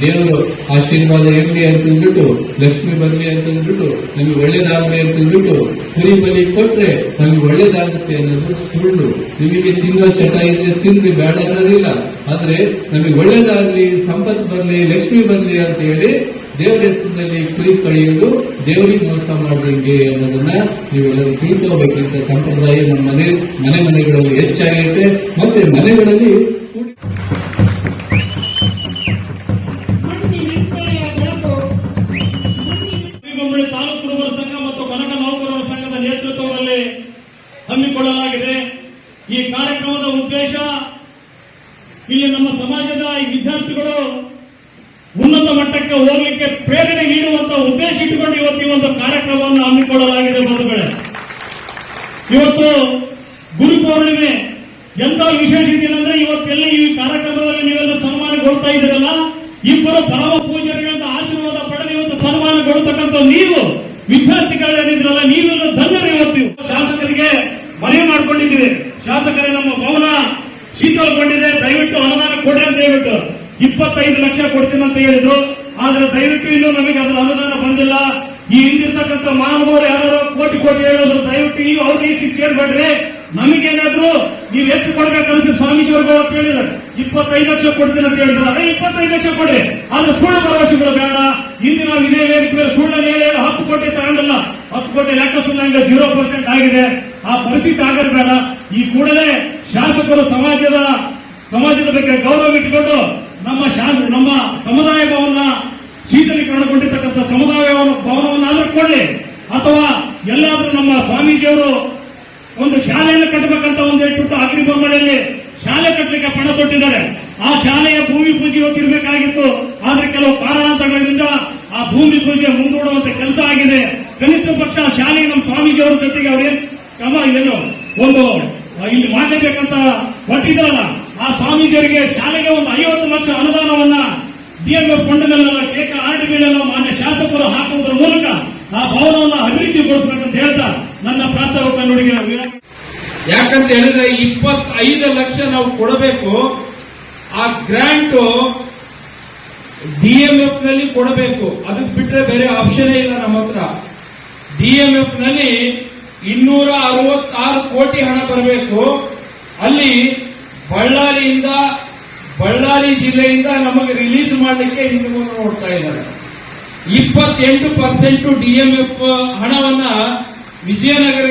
ದೇವರು ಆಶೀರ್ವಾದ ಇರಲಿ ಅಂತಂದ್ಬಿಟ್ಟು ಲಕ್ಷ್ಮಿ ಬರಲಿ ಅಂತಂದ್ಬಿಟ್ಟು ನಮಗೆ ಒಳ್ಳೇದಾಗಲಿ ಅಂತಂದ್ಬಿಟ್ಟು ಕುರಿ ಬಲಿ ಕೊಟ್ರೆ ನಮಗೆ ಒಳ್ಳೇದಾಗುತ್ತೆ ಅನ್ನೋದು ಸುಳ್ಳು. ನಿಮಗೆ ತಿನ್ನೋ ಚಟ ಇದ್ರೆ ತಿನ್ರಿ, ಬೇಡ ಅನ್ನೋದಿಲ್ಲ ಆದ್ರೆ ನಮಗೆ ಒಳ್ಳೇದಾಗ್ಲಿ ಸಂಪತ್ ಬರಲಿ, ಲಕ್ಷ್ಮಿ ಬರಲಿ ಅಂತ ಹೇಳಿ ದೇವರ ಹೆಸರಿನಲ್ಲಿ ಕುರಿ ಕಳೆಯೋದು, ದೇವರಿಗೆ ಮೋಸ ಮಾಡಿದಂಗೆ ಅನ್ನೋದನ್ನ ನೀವೆಲ್ಲರೂ ತಿಳ್ಕೋಬೇಕಂತ ಸಂಪ್ರದಾಯ ನಮ್ಮ ಮನೆ ಮನೆ ಮನೆಗಳಲ್ಲಿ ಹೆಚ್ಚಾಗೈತೆ. ಮತ್ತೆ ಮನೆಗಳಲ್ಲಿ ವಿಶೇಷತೆ ಏನಂದ್ರೆ ಇವತ್ತೆಲ್ಲ ಈ ಕಾರ್ಯಕ್ರಮದಲ್ಲಿ ನೀವೆಲ್ಲ ಸನ್ಮಾನಗೊಳ್ತಾ ಇದ್ದೀರಲ್ಲ, ಇಬ್ಬರು ಪರಮ ಪೂಜಾರಿಗಳಿಂದ ಆಶೀರ್ವಾದ ಪಡೆದು ಇವತ್ತು ಸನ್ಮಾನಗೊಳ್ತಕ್ಕಂಥ ನೀವು ವಿದ್ಯಾರ್ಥಿಗಳೇನಿದ್ರಲ್ಲ ನೀವೆಲ್ಲ ಧನ್ಯರು ಇವತ್ತು. ಶಾಸಕರಿಗೆ ಮನವಿ ಮಾಡ್ಕೊಂಡಿದ್ದೀವಿ ಶಾಸಕರೇ, ನಮ್ಮ ಭವನ ಶೀತಲಗೊಂಡಿದೆ ದಯವಿಟ್ಟು ಅನುದಾನ ಕೊಡಿ ಅಂತ ಹೇಳ್ಬಿಟ್ಟು ಇಪ್ಪತ್ತೈದು ಲಕ್ಷ ಕೊಡ್ತೀನಿ ಅಂತ ಹೇಳಿದ್ರು. ಆದ್ರೆ ದಯವಿಟ್ಟು ಇನ್ನೂ ನಮಗೆ ಅದರ ಅನುದಾನ ಬಂದಿಲ್ಲ. ಈ ಹಿಂದಿರ್ತಕ್ಕಂಥ ಮಾನವರು ಯಾರು ಕೋಟಿ ಕೋಟಿ ಹೇಳೋದ್ರು, ದಯವಿಟ್ಟು ಈಗ ಅವ್ರ ರೀತಿ ಸೇರ್ಬೇಡ್ರಿ. ನಮಗೇನಾದ್ರು ನೀವು ಎಷ್ಟು ಕೊಡ್ಬೇಕನ್ಸಿ ಸ್ವಾಮೀಜಿ ಅವ್ರಿಗೆ ಅವತ್ತು ಹೇಳಿದ್ದಾರೆ ಇಪ್ಪತ್ತೈದು ಲಕ್ಷ ಕೊಡ್ತೀನಿ ಅಂತ ಹೇಳಿದ್ರು ಅದೇ ಇಪ್ಪತ್ತೈದು ಲಕ್ಷ ಕೊಡ್ರಿ. ಆದ್ರೆ ಸುಳ್ಳು ಭರವಸೆಗಳು ಬೇಡ. ಇಲ್ಲಿ ನಾವು ಇದೇ ವೇದಿಕೆ ಮೇಲೆ ಹತ್ತು ಕೋಟಿ ತಗೊಂಡಲ್ಲ. ಹತ್ತು ಕೋಟಿ ಲೆಕ್ಕ ಸುಮ್ಮನೆ ಜೀರೋ ಪರ್ಸೆಂಟ್ ಆಗಿದೆ. ಆ ಪರಿಸ್ಥಿತಿ ಆಗದ ಬೇಡ. ಈ ಕೂಡಲೇ ಶಾಸಕರು ಸಮಾಜದ ಸಮಾಜದ ಬಗ್ಗೆ ಗೌರವ ಇಟ್ಟುಕೊಂಡು ನಮ್ಮ ಶಾಸ, ನಮ್ಮ ಸಮುದಾಯ ಭವನ ಶೀತಲೀಕರಣಗೊಂಡಿರ್ತಕ್ಕಂಥ ಸಮುದಾಯ ಭವನವನ್ನಾದ್ರೂ ಕೊಡಲಿ. ಅಥವಾ ಎಲ್ಲಾದರೂ ನಮ್ಮ ಸ್ವಾಮೀಜಿಯವರು ಒಂದು ಶಾಲೆಯನ್ನು ಕಟ್ಟಬೇಕಂತ ಒಂದು ಹೇಳ್ಬಿಟ್ಟು ಅಗ್ನಿ ಬೊಮ್ಮಳೆಯಲ್ಲಿ ಶಾಲೆ ಕಟ್ಟಲಿಕ್ಕೆ ಪಣ ಕೊಟ್ಟಿದ್ದಾರೆ. ಆ ಶಾಲೆಯ ಭೂಮಿ ಪೂಜೆ ಇವತ್ತಿರಬೇಕಾಗಿತ್ತು ಆದ್ರೆ ಕೆಲವು ಕಾರಣಾಂತರಗಳಿಂದ ಆ ಭೂಮಿ ಪೂಜೆ ಮುಂದೂಡುವಂತ ಕೆಲಸ ಆಗಿದೆ. ಕನಿಷ್ಠ ಪಕ್ಷ ಆ ಶಾಲೆಗೆ ನಮ್ಮ ಸ್ವಾಮೀಜಿಯವರ ಜೊತೆಗೆ ಅವರೇ ಕ್ರಮ ಏನು ಒಂದು ಇಲ್ಲಿ ಮಾಡಲೇಬೇಕಂತ ಕೊಟ್ಟಿದ್ರಲ್ಲ ಆ ಸ್ವಾಮೀಜಿಯವರಿಗೆ ಶಾಲೆಗೆ ಒಂದು ಐವತ್ತು ಲಕ್ಷ ಅನುದಾನವನ್ನ ಡಿಎಂಎಫ್ ಫಂಡ್ನಲ್ಲೆಲ್ಲ ಕೇಕ ಆರ್ ಮೇಲೆ ಮಾನ್ಯ ಶಾಸಕರು ಹಾಕುವುದರ ಮೂಲಕ ಆ ಭವನವನ್ನು ಅಭಿವೃದ್ಧಿಗೊಳಿಸಬೇಕಂತ ಹೇಳ್ತಾ ನನ್ನ ಪ್ರಾಸ್ತಾವಿಕ ನುಡಿಗೆ ಯಾಕಂತ ಹೇಳಿದ್ರೆ ಇಪ್ಪತ್ತೈದು ಲಕ್ಷ ನಾವು ಕೊಡಬೇಕು. ಆ ಗ್ರಾಂಟ್ ಡಿಎಂಎಫ್ನಲ್ಲಿ ಕೊಡಬೇಕು. ಅದಕ್ಕೆ ಬಿಟ್ರೆ ಬೇರೆ ಆಪ್ಷನ್ ಇಲ್ಲ ನಮ್ಮ ಹತ್ರ. ಡಿಎಂಎಫ್ನಲ್ಲಿ ಇನ್ನೂರ ಅರವತ್ತಾರು ಕೋಟಿ ಹಣ ಬರಬೇಕು. ಅಲ್ಲಿ ಬಳ್ಳಾರಿಯಿಂದ, ಬಳ್ಳಾರಿ ಜಿಲ್ಲೆಯಿಂದ ನಮಗೆ ರಿಲೀಸ್ ಮಾಡಲಿಕ್ಕೆ ಹಿಂದೆ ನೋಡ್ತಾ ಇದ್ದಾರೆ. ಇಪ್ಪತ್ತೆಂಟು ಪರ್ಸೆಂಟ್ ಡಿಎಂಎಫ್ ಹಣವನ್ನ ವಿಜಯನಗರ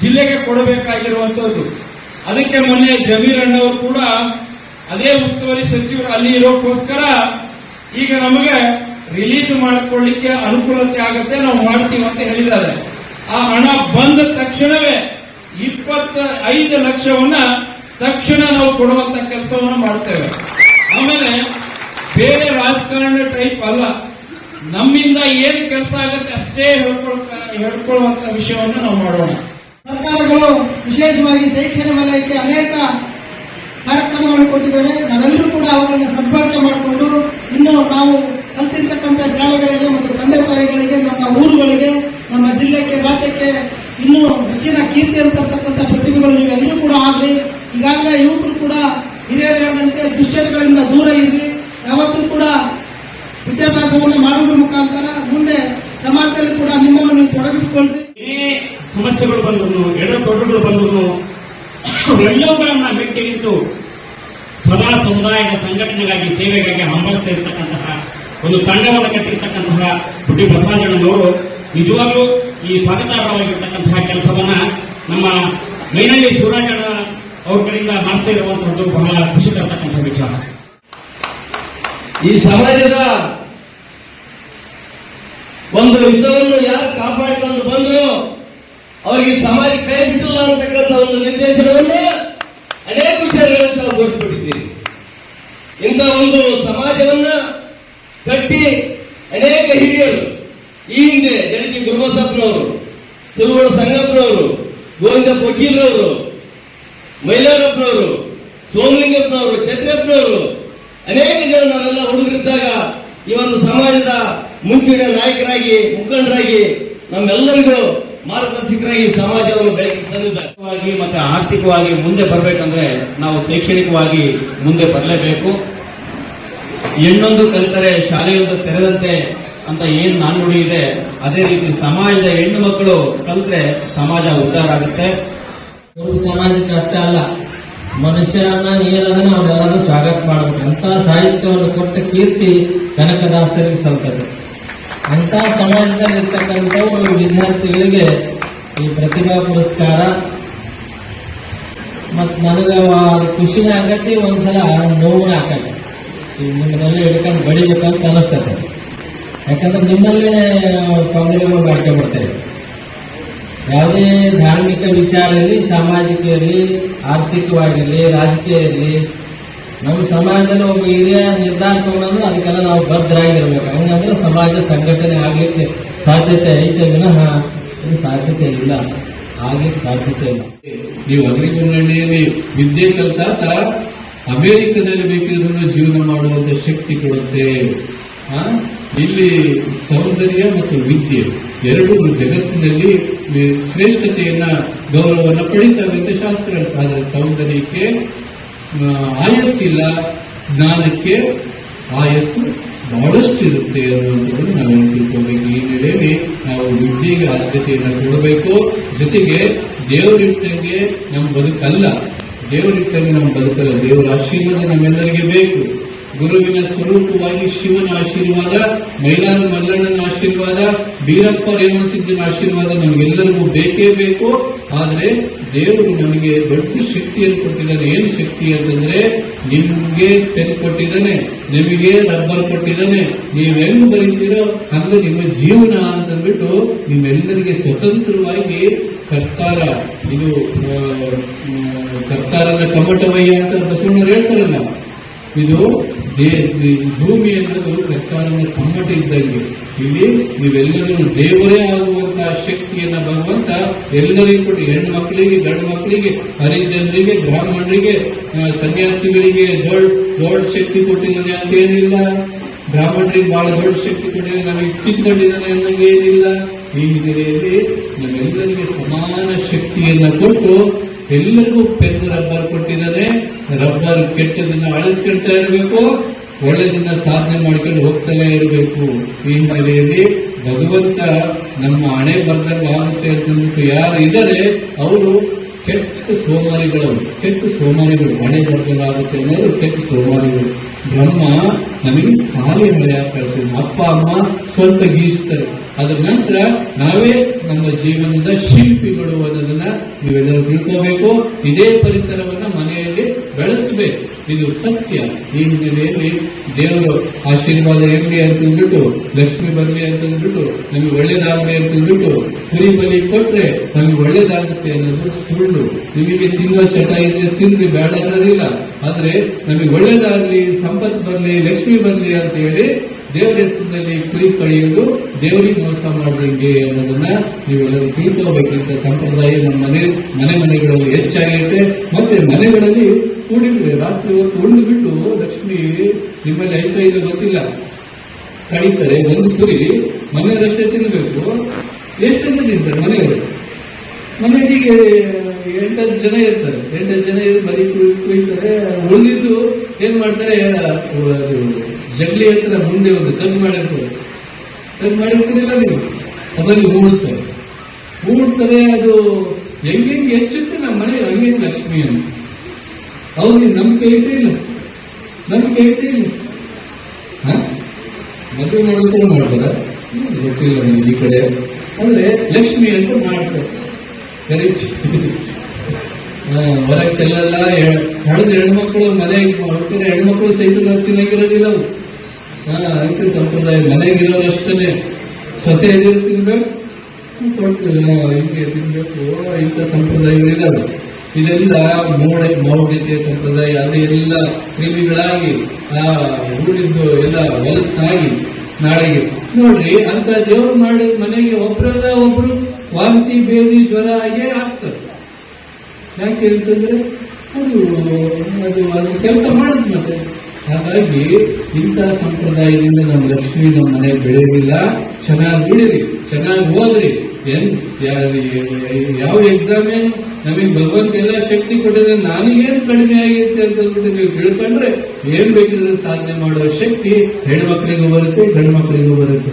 ಜಿಲ್ಲೆಗೆ ಕೊಡಬೇಕಾಗಿರುವಂತದ್ದು ಅದಕ್ಕೆ ಮೊನ್ನೆ ಜಮೀರ್ ಅಣ್ಣವರು ಕೂಡ ಅದೇ ಉಸ್ತುವಾರಿ ಸಚಿವರು ಅಲ್ಲಿ ಇರೋಕ್ಕೋಸ್ಕರ ಈಗ ನಮಗೆ ರಿಲೀಸ್ ಮಾಡಿಕೊಳ್ಳಿಕ್ಕೆ ಅನುಕೂಲತೆ ಆಗುತ್ತೆ, ನಾವು ಮಾಡ್ತೀವಿ ಅಂತ ಹೇಳಿದ್ದಾರೆ. ಆ ಹಣ ಬಂದ ತಕ್ಷಣವೇ ಇಪ್ಪತ್ತ ಐದು ಲಕ್ಷವನ್ನ ತಕ್ಷಣ ನಾವು ಕೊಡುವಂತ ಕೆಲಸವನ್ನು ಮಾಡ್ತೇವೆ. ಆಮೇಲೆ ಬೇರೆ ರಾಜಕಾರಣ ಟೈಪ್ ಅಲ್ಲ. ನಮ್ಮಿಂದ ಏನು ಕೆಲಸ ಆಗುತ್ತೆ ಅಷ್ಟೇ ಹೇಳ್ಕೊಳ್ತಾ ಹೇಳ್ಕೊಳ್ಳುವಂತ ವಿಷಯವನ್ನು ನಾವು ಮಾಡೋಣ. ಸರ್ಕಾರಗಳು ವಿಶೇಷವಾಗಿ ಶೈಕ್ಷಣಿಕ ವಲಯಕ್ಕೆ ಅನೇಕ ಕಾರ್ಯಕ್ರಮಗಳನ್ನು ಕೊಟ್ಟಿದ್ದಾರೆ ನಾವೆಲ್ಲರೂ ಕೂಡ ಅವರನ್ನು ಸದ್ಬಳಕೆ ಮಾಡಿಕೊಂಡು ಇನ್ನು ನಾವು ಕಲ್ತಿರ್ತಕ್ಕಂಥ ಶಾಲೆಗಳಿಗೆ ಮತ್ತು ತಂದೆ ತಾಯಿಗಳಿಗೆ, ನಮ್ಮ ಊರುಗಳಿಗೆ, ನಮ್ಮ ಜಿಲ್ಲೆಗೆ, ರಾಜ್ಯಕ್ಕೆ ಇನ್ನೂ ಹೆಚ್ಚಿನ ಕೀರ್ತಿ ಅಂತಕ್ಕಂಥ ಪ್ರತಿಭೆಗಳು ನೀವೆಲ್ಲರೂ ಕೂಡ ಆಗಲಿ. ಈಗಾಗಲೇ ಯುವಕರು ಕೂಡ ಹಿರಿಯರಂತೆ ದುಶ್ಚಟಗಳಿಂದ ದೂರ ಇರಲಿ ಯಾವತ್ತೂ ಕೂಡ ವಿದ್ಯಾಭ್ಯಾಸವನ್ನು ಮಾಡುವುದರ ಮುಖಾಂತರ ಮುಂದೆ ಸಮಾಜದಲ್ಲಿ ಕೂಡ ನಿಮ್ಮನ್ನು ನೀವು ತೊಡಗಿಸಿಕೊಳ್ಳ್ರಿ ಏನೇ ಸಮಸ್ಯೆಗಳು ಬಂದ್ರು ತೊಡರುಗಳು ಬಂದ್ರು ಎಲ್ಲವುಗಳನ್ನ ಮೆಟ್ಟಿನಿಂತು ಸದಾ ಸಮುದಾಯದ ಸಂಘಟನೆಗಾಗಿ ಸೇವೆಗಾಗಿ ಹಂಬಲಿಸ್ತಾ ಇರತಕ್ಕಂತಹ ಒಂದು ತಂಡವನ್ನು ಕಟ್ಟಿರ್ತಕ್ಕಂತಹ ಬುಡ್ಡಿ ಬಸವರಾಜಣ್ಣನವರು ನಿಜವಾಗ್ಲೂ ಈ ಸ್ವಾಗತಾರ್ಹವಾಗಿರ್ತಕ್ಕಂತಹ ಕೆಲಸವನ್ನ ನಮ್ಮ ಮೈನಳ್ಳಿ ಶಿವರಾಜಣ್ಣ ಅವ್ರ ಕಡೆಯಿಂದ ಮಾಡ್ತಾ ಇರುವಂತಹದ್ದು ಬಹಳ ಖುಷಿ ತರ್ತಕ್ಕಂತಹ ವಿಚಾರ. ಈ ಸಮಾಜದ ಒಂದು ಯುದ್ಧವನ್ನು ಯಾರು ಕಾಪಾಡಿಕೊಂಡು ಬಂದ್ರು ಅವರಿಗೆ ಸಮಾಜ ಕೈ ಬಿಟ್ಟಿಲ್ಲ ಅಂತಕ್ಕಂಥ ಒಂದು ನಿರ್ದೇಶನವನ್ನು ಅನೇಕ ವಿಚಾರಗಳನ್ನು ನಾವು ತೋರಿಸ್ಬಿಟ್ಟಿದ್ದೀರಿ ಇಂಥ ಒಂದು ಸಮಾಜವನ್ನ ಕಟ್ಟಿ ಅನೇಕ ಹಿರಿಯರು, ಈ ಹಿಂದೆ ಜಡಗಿ ಗುರುಬಸಪ್ಪನವರು ತಿರುವಳ ಸಂಗಪ್ಪನವರು, ಗೋವಿಂದ ವಕೀಲರವರು, ಮೈಲಾರಪ್ಪನವರು, ಸೋಮಲಿಂಗಪ್ಪನವರು ಚಂದ್ರಪ್ಪನವರು ಅನೇಕ ಜನ ನಾವೆಲ್ಲ ಹುಡುಗರಿದ್ದಾಗ ಈ ಒಂದು ಸಮಾಜದ ಮುಂಚೂಣಿಯ ನಾಯಕರಾಗಿ, ಮುಖಂಡರಾಗಿ ನಮ್ಮೆಲ್ಲರಿಗೂ ಮಾರ್ಗದರ್ಶಕರಾಗಿ ಸಮಾಜವನ್ನು ಬೆಳಕಿಗೆ ಮತ್ತೆ ಆರ್ಥಿಕವಾಗಿ ಮುಂದೆ ಬರಬೇಕಂದ್ರೆ ನಾವು ಶೈಕ್ಷಣಿಕವಾಗಿ ಮುಂದೆ ಬರಲೇಬೇಕು. ಹೆಣ್ಣೊಂದು ಕಲಿತರೆ ಶಾಲೆಯೊಂದು ತೆರೆದಂತೆ ಅಂತ ಏನು ನಾಣ್ಣುಡಿ ಇದೆ, ಅದೇ ರೀತಿ ಸಮಾಜದ ಹೆಣ್ಣು ಮಕ್ಕಳು ಕಲಿತ್ರೆ ಸಮಾಜ ಉದ್ಧಾರ ಆಗುತ್ತೆ. ಸಮಾಜಕ್ಕೆ ಅಷ್ಟೇ ಅಲ್ಲ. ಮನುಷ್ಯರನ್ನ ಏನಾದ್ರೆ ಅವರೆಲ್ಲರೂ ಸ್ವಾಗತ ಮಾಡಬೇಕು. ಅಂತ ಸಾಹಿತ್ಯವನ್ನು ಕೊಟ್ಟ ಕೀರ್ತಿ ಕನಕದಾಸರಿಗೆ ಸಲ್ತದೆ. ಅಂತ ಸಮಾಜದಲ್ಲಿ ಒಂದು ವಿದ್ಯಾರ್ಥಿಗಳಿಗೆ ಈ ಪ್ರತಿಭಾ ಪುರಸ್ಕಾರ. ಮತ್ತು ನನಗೆ ಅದು ಖುಷಿನ ಆಗತ್ತೆ, ಒಂದ್ಸಲ ನೋವು ಆಗತ್ತೆ. ಈ ನಿಮ್ಮನ್ನೆಲ್ಲ ಹಿಡ್ಕೊಂಡು ಬಡಿಬೇಕಂತ ಅನಿಸ್ತದೆ ಯಾಕಂದ್ರೆ ನಿಮ್ಮಲ್ಲೇ ತೊಂದರೆಗಳು ಮಾಡ್ಕೊಂಡ್ಬಿಡ್ತೇವೆ ಯಾವುದೇ ಧಾರ್ಮಿಕ ವಿಚಾರ ಇರಲಿ, ಸಾಮಾಜಿಕ ಇರಲಿ, ಆರ್ಥಿಕವಾಗಿರಲಿ, ರಾಜಕೀಯ ಇರಲಿ, ನಮ್ಮ ಸಮಾಜದಲ್ಲಿ ಒಬ್ಬ ಹಿರಿಯ ನಿರ್ಧಾರ ತಗೊಂಡ್ರೆ ಅದಕ್ಕೆಲ್ಲ ನಾವು ಬದ್ಧರಾಗಿರ್ಬೇಕು. ಹಂಗಂದ್ರೆ ಸಮಾಜ ಸಂಘಟನೆ ಆಗ್ಲಿಕ್ಕೆ ಸಾಧ್ಯತೆ ಐತೆ. ವಿನಃ ಸಾಧ್ಯತೆ ಇಲ್ಲ? ಹಾಗೆ ಸಾಧ್ಯತೆ ಇಲ್ಲ. ನೀವು ಅಗ್ರಿಗುಂಡಳ್ಳಿಯಲ್ಲಿ ವಿದ್ಯೆ ಕಲ್ತಾತ ಅಮೆರಿಕದಲ್ಲಿ ಬೇಕಿದ್ರು ಜೀವನ ಮಾಡುವಂತ ಶಕ್ತಿ ಕೊಡುತ್ತೆ? ಇಲ್ಲಿ ಸೌಂದರ್ಯ ಮತ್ತು ವಿದ್ಯೆ ಎರಡೂ ಜಗತ್ತಿನಲ್ಲಿ ಶ್ರೇಷ್ಠತೆಯನ್ನ, ಗೌರವವನ್ನ ಪಡಿತಾವೆ ಅಂತ ಶಾಸ್ತ್ರ. ಆದರೆ ಸೌಂದರ್ಯಕ್ಕೆ ಆಯಸ್ಸಿಲ್ಲ, ಜ್ಞಾನಕ್ಕೆ ಆಯಸ್ಸು ಬಹಳಷ್ಟು ಇರುತ್ತೆ ಅನ್ನುವಂಥದ್ದನ್ನು ನಾವೇನು ತಿಳ್ಕೊಬೇಕು? ಈ ನೆಲೆಯಲ್ಲಿ ನಾವು ವಿದ್ಯೆಗೆ ಆದ್ಯತೆಯನ್ನು ಕೊಡಬೇಕು. ಜೊತೆಗೆ ದೇವರಿಟ್ಟಂಗೆ ನಮ್ಮ ಬದುಕಲ್ಲ. ದೇವರಿಟ್ಟಂಗೆ ನಮ್ಮ ಬದುಕಲ್ಲ. ದೇವರ ಆಶೀರ್ವಾದ ನಮ್ಮೆಲ್ಲರಿಗೆ ಬೇಕು. ಗುರುವಿನ ಸ್ವರೂಪವಾಗಿ ಶಿವನ ಆಶೀರ್ವಾದ ಮೈಲಾನ ಮಲ್ಲಣ್ಣನ ಆಶೀರ್ವಾದ ಬೀರಪ್ಪ ರೇಮಸಿದ್ದನ ಆಶೀರ್ವಾದ ನಮಗೆಲ್ಲರಿಗೂ ಬೇಕೇ ಬೇಕು. ಆದರೆ ದೇವರು ನಮಗೆ ದೊಡ್ಡ ಶಕ್ತಿಯನ್ನು ಕೊಟ್ಟಿದ್ದಾನೆ. ಏನು ಶಕ್ತಿ ಅಂತಂದ್ರೆ ನಿಮಗೆ ಪೆನ್ ಕೊಟ್ಟಿದ್ದಾನೆ ನಿಮಗೆ ರಬ್ಬರ್ ಕೊಟ್ಟಿದ್ದಾನೆ. ನೀವ್ ಹೆಂಗ್ ಬರೀತೀರೋ ಅಂದ್ರೆ ನಿಮ್ಮ ಜೀವನ ಅಂತಂದ್ಬಿಟ್ಟು ನಿಮ್ಮೆಲ್ಲರಿಗೆ ಸ್ವತಂತ್ರವಾಗಿ ಕರ್ತಾರ. ಇದು ಆ, ಕಮಟವಯ್ಯ ಅಂತ ಬಸವಣ್ಣರು ಹೇಳ್ತಾರಲ್ಲ. ಇದು ಭೂಮಿ ಅನ್ನೋದು ರಕ್ತವನ್ನು ಕಮ್ಮಟ ಇಲ್ಲಿ ನೀವೆಲ್ಲರೂ ದೇವರೇ ಆಗುವಂತಹ ಶಕ್ತಿಯನ್ನ ಭಗವಂತ ಎಲ್ಲರಿಗೂ ಕೊಟ್ಟು ಹೆಣ್ಣು ಮಕ್ಕಳಿಗೆ ಗಂಡು ಮಕ್ಕಳಿಗೆ ಹರಿಜನರಿಗೆ, ಬ್ರಾಹ್ಮಣರಿಗೆ ಸನ್ಯಾಸಿಗಳಿಗೆ ದೊಡ್ಡ ದೊಡ್ಡ ಶಕ್ತಿ ಕೊಟ್ಟಿದ್ದಾನೆ ಅಂತ ಏನಿಲ್ಲ. ಬ್ರಾಹ್ಮಣರಿಗೆ ಬಹಳ ದೊಡ್ಡ ಶಕ್ತಿ ಕೊಟ್ಟಿದ್ದಾನೆ, ನಮಗೆ ಕಿತ್ಕೊಂಡಿದ್ದಾನೆ ಅನ್ನಂಗೆ ಏನಿಲ್ಲ. ಈ ಹಿನ್ನೆಲೆಯಲ್ಲಿ ನಮ್ಮೆಲ್ಲರಿಗೆ ಸಮಾನ ಶಕ್ತಿಯನ್ನ ಕೊಟ್ಟು ಎಲ್ಲರಿಗೂ ಪೆನ್ ರಬ್ಬರ್ ಕೊಟ್ಟಿದ್ದಾರೆ. ರಬ್ಬರ್ ಕೆಟ್ಟದನ್ನ ಅಳಿಸ್ಕೊಳ್ತಾ ಇರಬೇಕು. ಒಳ್ಳೆದನ್ನ ಸಾಧನೆ ಮಾಡ್ಕೊಂಡು ಹೋಗ್ತಲೇ ಇರಬೇಕು. ಈ ಹಿನ್ನೆಲೆಯಲ್ಲಿ ಭಗವಂತ ನಮ್ಮ ಹಣೆ ಬರ್ದಂಗೆ ಆಗುತ್ತೆ ಅಂತ ಯಾರು ಇದ್ದಾರೆ, ಅವರು ಕೆಟ್ಟ ಸೋಮಾರಿಗಳು ಕೆಟ್ಟ ಸೋಮಾರಿಗಳು ಹಣೆ ಬರ್ದಂಗೆ ಆಗುತ್ತೆ ಅನ್ನೋರು ಕೆಟ್ಟ ಸೋಮಾರಿಗಳು. ಬ್ರಹ್ಮ ನಮಗೆ ಖಾಲಿ ಮಳೆ ಕಳಿಸಿದ ಅಪ್ಪ, ಅಮ್ಮ ಸ್ವಲ್ಪ ಗೀಸ್ತಾರೆ ಅದರ ನಂತರ ನಾವೇ ನಮ್ಮ ಜೀವನದ ಶಿಲ್ಪಿಗಳು ಅನ್ನೋದನ್ನ ನೀವೆಲ್ಲರೂ ತಿಳ್ಕೋಬೇಕು. ಇದೇ ಪರಿಸರವನ್ನ ಮನೆಯಲ್ಲಿ ಬೆಳೆಸಬೇಕು. ಇದು ಸತ್ಯ. ಈ ಹಿನ್ನೆಲೆಯಲ್ಲಿ ದೇವರು ಆಶೀರ್ವಾದ ಇರಲಿ ಅಂತಂದ್ಬಿಟ್ಟು ಲಕ್ಷ್ಮಿ ಬರಲಿ ಅಂತಂದ್ಬಿಟ್ಟು ನಮಗೆ ಒಳ್ಳೇದಾಗಲಿ ಅಂತಂದ್ಬಿಟ್ಟು ಕುರಿ ಬಲಿ ಕೊಟ್ರೆ ನಮಗೆ ಒಳ್ಳೇದಾಗುತ್ತೆ ಅನ್ನೋದು ಸುಳ್ಳು. ನಿಮಗೆ ತಿನ್ನೋ ಚಟ ಇದ್ರೆ ತಿಂದ್ರಿ ಬೇಡ ಅನ್ನೋದಿಲ್ಲ. ಆದ್ರೆ ನಮಗೆ ಒಳ್ಳೇದಾಗಲಿ, ಸಂಪತ್ತು ಬರಲಿ, ಲಕ್ಷ್ಮಿ ಬರಲಿ ಅಂತ ಹೇಳಿ ದೇವರ ಹೆಸರಿನಲ್ಲಿ ಕುರಿ ಕಳೆಯುವುದು ದೇವರಿಗೆ ಮೋಸ ಮಾಡಿದಂಗೆ ಅನ್ನೋದನ್ನ ನೀವೆಲ್ಲರೂ ತಿಳ್ಕೋಬೇಕಂತ ಸಂಪ್ರದಾಯ ನಮ್ಮ ಮನೆ ಮನೆ ಮನೆಗಳಲ್ಲಿ ಹೆಚ್ಚಾಗೈತೆ. ಮತ್ತೆ ಮನೆಗಳಲ್ಲಿ ಕೂಡಿದ್ರೆ ರಾತ್ರಿ ಹೊತ್ತು ಉಂಡು ಬಿಟ್ಟು ಲಕ್ಷ್ಮಿ ನಿಮ್ಮಲ್ಲಿ ಐತ ಇಲ್ಲ ಗೊತ್ತಿಲ್ಲ. ಕಡಿತಾರೆ ಒಂದು ಕುರಿ ಮನೆಯವರಷ್ಟೇ ತಿನ್ನಬೇಕು ಎಷ್ಟಂತ ತಿಂತಾರೆ ಮನೆಯವರು. ಮನೆಗೆ ಎಂಟತ್ತು ಜನ ಇರ್ತಾರೆ. ಎಂಟತ್ತು ಜನ ಬರೀ ಕುಯ್- ಕುಯ್ತಾರೆ ಉಳಿದಿದ್ದು ಏನ್ ಮಾಡ್ತಾರೆ ಜಗಲಿ ಹತ್ರ ಮುಂದೆ ಒಂದು ಕದ್ ಮಾಡಿರ್ತಾರೆ. ಕದ್ ಮಾಡಿರ್ತೀರಿಲ್ಲ ನೀವು? ಅದರಲ್ಲಿ ಹೂಡ್ತಾರೆ ಹೂಡ್ತಾರೆ ಅದು ಹೆಂಗೆ ಹೆಚ್ಚುತ್ತೆ ನಮ್ಮ ಮನೆ ಹಂಗೆ ಲಕ್ಷ್ಮಿ ಅಂತ ಅವ್ರಿಗೆ ನಂಬಿಕೆ ಇಟ್ಟೇ ಇಲ್ಲ. ನಂಬಿಕೆ ಇಟ್ಟೇ ಇಲ್ಲ. ಹ? ಮದುವೆ ಮಾಡೋದು ಮಾಡ್ಬೋದ? ಗೊತ್ತಿಲ್ಲ ನಮ್ಗೆ ಈ ಕಡೆ. ಅಂದ್ರೆ ಲಕ್ಷ್ಮಿ ಅಂತ ಮಾಡ್ತಾರೆ. ಹೊರಗೆ ಚೆಲ್ಲಲ್ಲ ಹಳದ ಹೆಣ್ಮಕ್ಳು ಮನೆಗೆ ಹೊರಟಿರೋ ಹೆಣ್ಮಕ್ಳು ಸಹಿತ ತಿನ್ನಗಿರೋದಿಲ್ಲ ಅವು ಹಾ ಅದಕ್ಕೆ ಸಂಪ್ರದಾಯ. ಮನೆಗಿರೋರಷ್ಟೇ ಸೊಸೆ ಎದುರು ತಿನ್ಬೇಕು ನಾವು ಹಿಂಗೆ ತಿನ್ಬೇಕು. ಇಂಥ ಸಂಪ್ರದಾಯಗಳಿದಾವೆ. ಇದೆಲ್ಲ ಮೋಡ ಮೌಢ್ಯತೆ ಸಂಪ್ರದಾಯ ಅದೆಲ್ಲ ಕ್ರಿಮಿಗಳಾಗಿ, ಆ, ಊರಿದ್ದು ಎಲ್ಲ ಹೊಲಸಾಗಿ ನಾಳೆಗೆ ನೋಡ್ರಿ, ಅಂತ ದೇವ್ರು ಮಾಡಿದ ಮನೆಗೆ ಒಬ್ರಲ್ಲ ಒಬ್ರು ವಾಂತಿ, ಬೇದಿ, ಜ್ವರ ಆಗೇ ಆಗ್ತದೆ. ಯಾಕೆ ಅಂತಂದ್ರೆ, ಅದು ಅದು ಅದು ಕೆಲಸ ಮಾಡುದು ಮತ್ತೆ. ಹಾಗಾಗಿ ಇಂಥ ಸಂಪ್ರದಾಯದಿಂದ ನಮ್ಮ ಲಕ್ಷ್ಮಿ ನಮ್ಮ ಮನೆ ಬೆಳೆಯಲಿಲ್ಲ ಚೆನ್ನಾಗಿ ಉಳಿರಿ ಚೆನ್ನಾಗಿ ಓದ್ರಿ. ಏನ್ ಯಾವ ಎಕ್ಸಾಮ್ ಏನು? ನಮಗೆ ಭಗವಂತ ಎಲ್ಲ ಶಕ್ತಿ ಕೊಟ್ಟಿದ್ರೆ ನನಗೇನು ಕಡಿಮೆ ಆಗೈತೆ ಅಂತ ಹೇಳ್ಬಿಟ್ಟು ನೀವು ತಿಳ್ಕೊಂಡ್ರೆ ಏನ್ ಬೇಕಿದ್ರೆ ಸಾಧನೆ ಮಾಡುವ ಶಕ್ತಿ ಹೆಣ್ಮಕ್ಳಿಗೂ ಬರುತ್ತೆ ಗಂಡು ಮಕ್ಕಳಿಗೂ ಬರುತ್ತೆ.